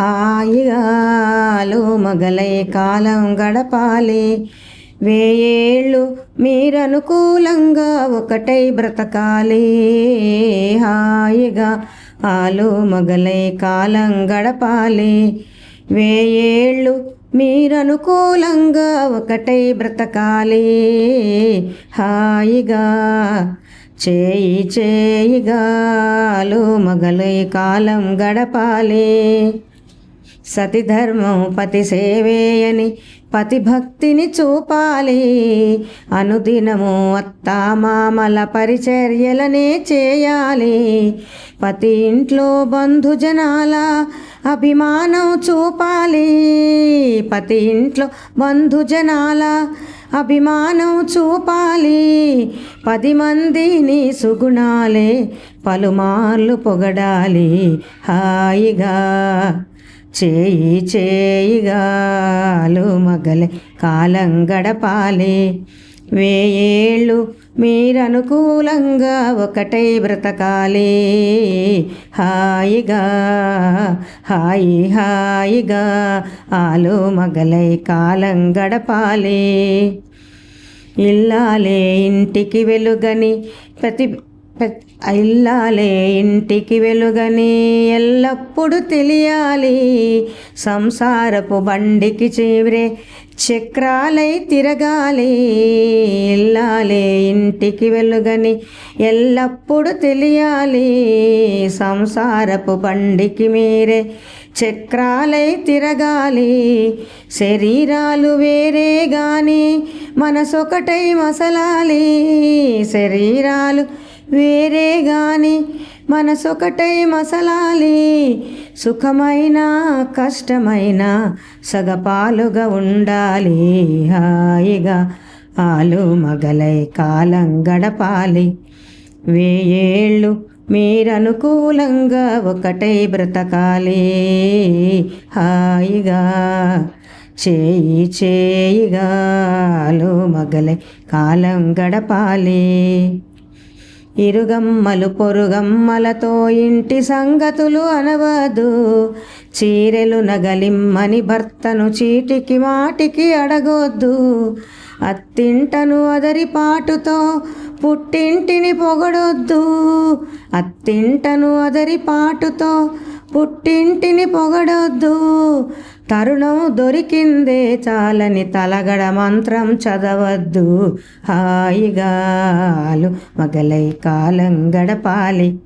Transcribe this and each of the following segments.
హాయిగాలో మగలై కాలం గడపాలి. వేయేళ్ళు మీరనుకూలంగా ఒకటై బ్రతకాలి. హాయిగా ఆలు మగలై కాలం గడపాలి. వేయేళ్ళు మీరనుకూలంగా ఒకటై బ్రతకాలి. హాయిగా చేయి చేయిగాలు మగలై కాలం గడపాలి. సతిధర్మం పతి సేవేయని పతి భక్తిని చూపాలి. అనుదినము అత్తామామల పరిచర్యలనే చేయాలి. పతి ఇంట్లో బంధుజనాల అభిమానం చూపాలి. పతి ఇంట్లో బంధుజనాల అభిమానం చూపాలి. పది మందిని సుగుణాలే పలుమార్లు పొగడాలి. హాయిగా చేయి చేయిగాలు మగలే కాలం గడపాలే. వేయేళ్ళు మీరనుకూలంగా ఒకటై బ్రతకాలే. హాయిగా హాయి హాయిగా ఆలు మగలై కాలం గడపాలే. ఇల్లాలే ఇంటికి వెలుగని ప్రతి ప్రతి- ఇల్లాలే ఇంటికి వెలుగని ఎల్లప్పుడు తెలియాలి. సంసారపు బండికి చివరే చక్రాలై తిరగాలి. ఇల్లాలే ఇంటికి వెలుగని ఎల్లప్పుడు తెలియాలి. సంసారపు బండికి మీరే చక్రాలై తిరగాలి. శరీరాలు వేరే గాని మనసొకటై మసలాలి. శరీరాలు వేరే గాని మనసొకటై మసలాలి. సుఖమైన కష్టమైన సగపాలుగా ఉండాలి. హాయిగా ఆలు మగలై కాలం గడపాలి. వేయేళ్ళు మీరనుకూలంగా ఒకటై బ్రతకాలి. హాయిగా చేయి చేయిగాలు మగలై కాలం గడపాలి. ఇరుగమ్మలు పొరుగమ్మలతో ఇంటి సంగతులు అనవదు. చీరెలు నగలిమ్మని భర్తను చీటికి మాటికి అడగొద్దు. అత్తింటను అదరి పాటుతో పుట్టింటిని పొగడొద్దు. అత్తింటను అదరి పాటుతో పుట్టింటిని పొగడొద్దు. తరుణం దొరికిందే చాలని తలగడ మంత్రం చదవద్దు. హాయిగాలు మగలై కాలం గడపాలి.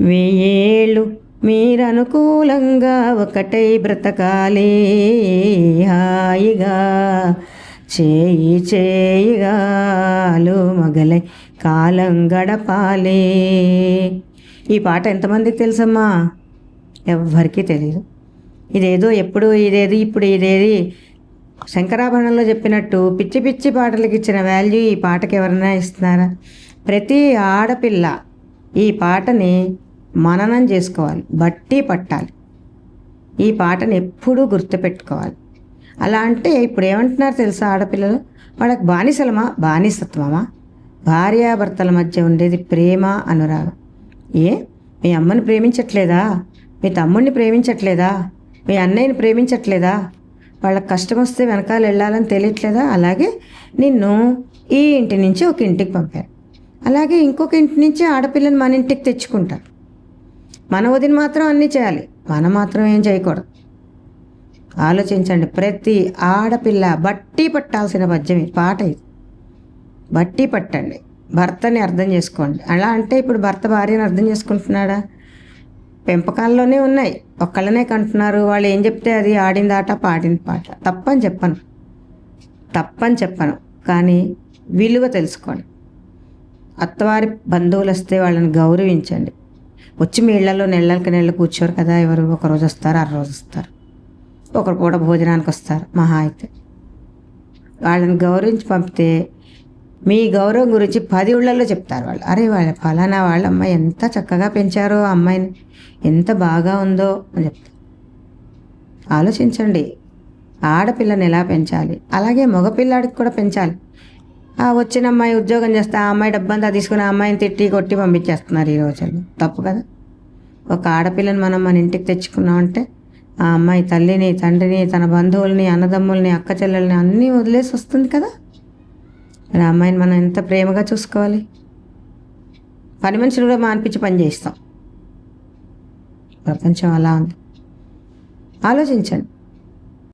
వెయ్యేళ్ళు మీరనుకూలంగా ఒకటై బ్రతకాలి. హాయిగా చేయి చేయిగాలు మగలై కాలం గడపాలి. ఈ పాట ఎంతమందికి తెలుసమ్మా? ఎవ్వరికీ తెలియదు ఇదేదో ఎప్పుడు ఇదేది ఇప్పుడు ఇదేది. శంకరాభరణంలో చెప్పినట్టు పిచ్చి పిచ్చి పాటలకు ఇచ్చిన వాల్యూ ఈ పాటకి ఎవరైనా ఇస్తున్నారా? ప్రతి ఆడపిల్ల ఈ పాటని మననం చేసుకోవాలి బట్టి పట్టాలి. ఈ పాటను ఎప్పుడూ గుర్తుపెట్టుకోవాలి. అలా అంటే ఇప్పుడు ఏమంటున్నారు తెలుసా ఆడపిల్లలు? వాళ్ళకి బానిసలమా? బానిసత్వమా? భార్యాభర్తల మధ్య ఉండేది ప్రేమ అనురాగం. ఏ? మీ అమ్మని ప్రేమించట్లేదా? మీ తమ్ముడిని ప్రేమించట్లేదా? మీ అన్నయ్యని ప్రేమించట్లేదా? వాళ్ళకి కష్టం వస్తే వెనకాల వెళ్ళాలని తెలియట్లేదా? అలాగే నిన్ను ఈ ఇంటి నుంచి ఒక ఇంటికి పంపారు. అలాగే ఇంకొక ఇంటి నుంచి ఆడపిల్లని మన ఇంటికి తెచ్చుకుంటారు. మన వదిన మాత్రం అన్నీ చేయాలి. మనం మాత్రం ఏం చేయకూడదు. ఆలోచించండి ప్రతి ఆడపిల్ల బట్టి పట్టాల్సిన పద్యం పాట ఇది. బట్టి పట్టండి. భర్తని అర్థం చేసుకోండి. అలా అంటే ఇప్పుడు భర్త భార్యను అర్థం చేసుకుంటున్నాడా? పెంపకాల్లోనే ఉన్నాయి. ఒక్కళ్ళనే కంటున్నారు. వాళ్ళు ఏం చెప్తే అది ఆడింది ఆట పాడింది పాట. తప్పని చెప్పను. తప్పని చెప్పను. కానీ విలువ తెలుసుకోండి అత్తవారి బంధువులు వస్తే వాళ్ళని గౌరవించండి. వచ్చి మీ ఇళ్ళలో నెలలకి నెలలు కూర్చోరు కదా. ఎవరు ఒక రోజు వస్తారు అర రోజు వస్తారు. ఒకరు పూట భోజనానికి వస్తారు. మహా అయితే. వాళ్ళని గౌరవించి పంపితే మీ గౌరవం గురించి పది ఊళ్ళల్లో చెప్తారు వాళ్ళు. అరే వాళ్ళ ఫలానా వాళ్ళ అమ్మాయి ఎంత చక్కగా పెంచారో ఆ అమ్మాయిని. ఎంత బాగా ఉందో అని చెప్తారు. ఆలోచించండి. ఆడపిల్లని ఎలా పెంచాలి? అలాగే మగపిల్లాడికి కూడా పెంచాలి. ఆ వచ్చిన అమ్మాయి ఉద్యోగం చేస్తే ఆ అమ్మాయి డబ్బంతా తీసుకుని ఆ అమ్మాయిని తిట్టి కొట్టి పంపించేస్తున్నారు ఈ రోజుల్లో. తప్పు కదా? ఒక ఆడపిల్లని మనం మన ఇంటికి తెచ్చుకున్నామంటే ఆ అమ్మాయి తల్లిని తండ్రిని తన బంధువుల్ని అన్నదమ్ముల్ని అక్క చెల్లెల్ని అన్నీ వదిలేసి వస్తుంది కదా? మరి అమ్మాయిని మనం ఎంత ప్రేమగా చూసుకోవాలి? పని మనుషులు కూడా మానిపించి పని చేస్తాం ప్రపంచం అలా ఉంది. ఆలోచించండి.